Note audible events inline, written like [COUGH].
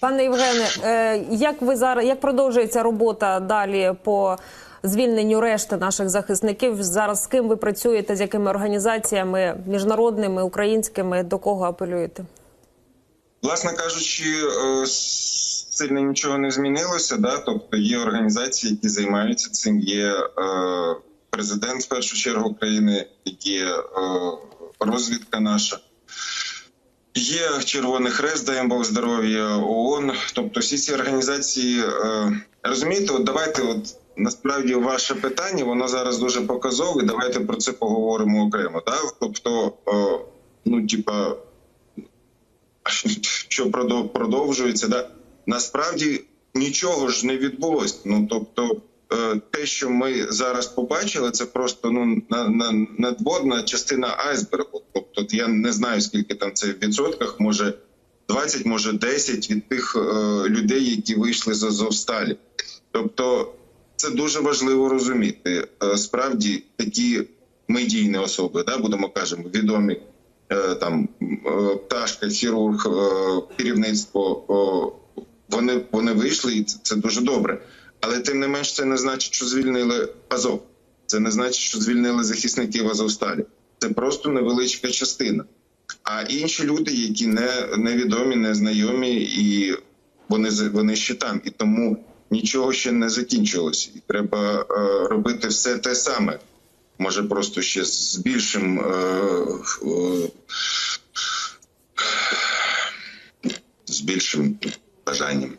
Пане Євгене, е, як ви зараз як продовжується робота далі по звільненню решти наших захисників? Зараз з ким ви працюєте, з якими організаціями міжнародними, українськими, до кого апелюєте? Власне кажучи, е, сильно нічого не змінилося. Да? Тобто є організації, які займаються цим. Є е, президент в першу чергу країни, є розвідка наша. Є Червоний Хрест, їм Бог здоров'я, ООН. Тобто, всі ці організації е, розумієте, от давайте, от насправді, ваше питання, воно зараз дуже показове. Давайте про це поговоримо окремо. Да? Тобто, е, ну типа, [LAUGHS] що продов- продовжується, да насправді нічого ж не відбулося. Ну тобто, те, що ми зараз побачили, це просто ну на, на надводна частина айсбергу. Тобто, я не знаю скільки там це в відсотках, може 20, може 10 від тих е, людей, які вийшли з Азовсталі. Тобто, це дуже важливо розуміти. Е, Справді такі медійні особи, да, будемо кажемо, відомі е, там е, пташка, хірург, е, керівництво. Вони вони вийшли, і це, це дуже добре. Але тим не менш, це не значить, що звільнили Азов. Це не значить, що звільнили захисників Азовсталі. Це просто невеличка частина. А інші люди, які не невідомі, незнайомі, і вони вони ще там. І тому нічого ще не закінчилося. І треба е, робити все те саме. Може, просто ще з більшим е, е, з більшим бажанням.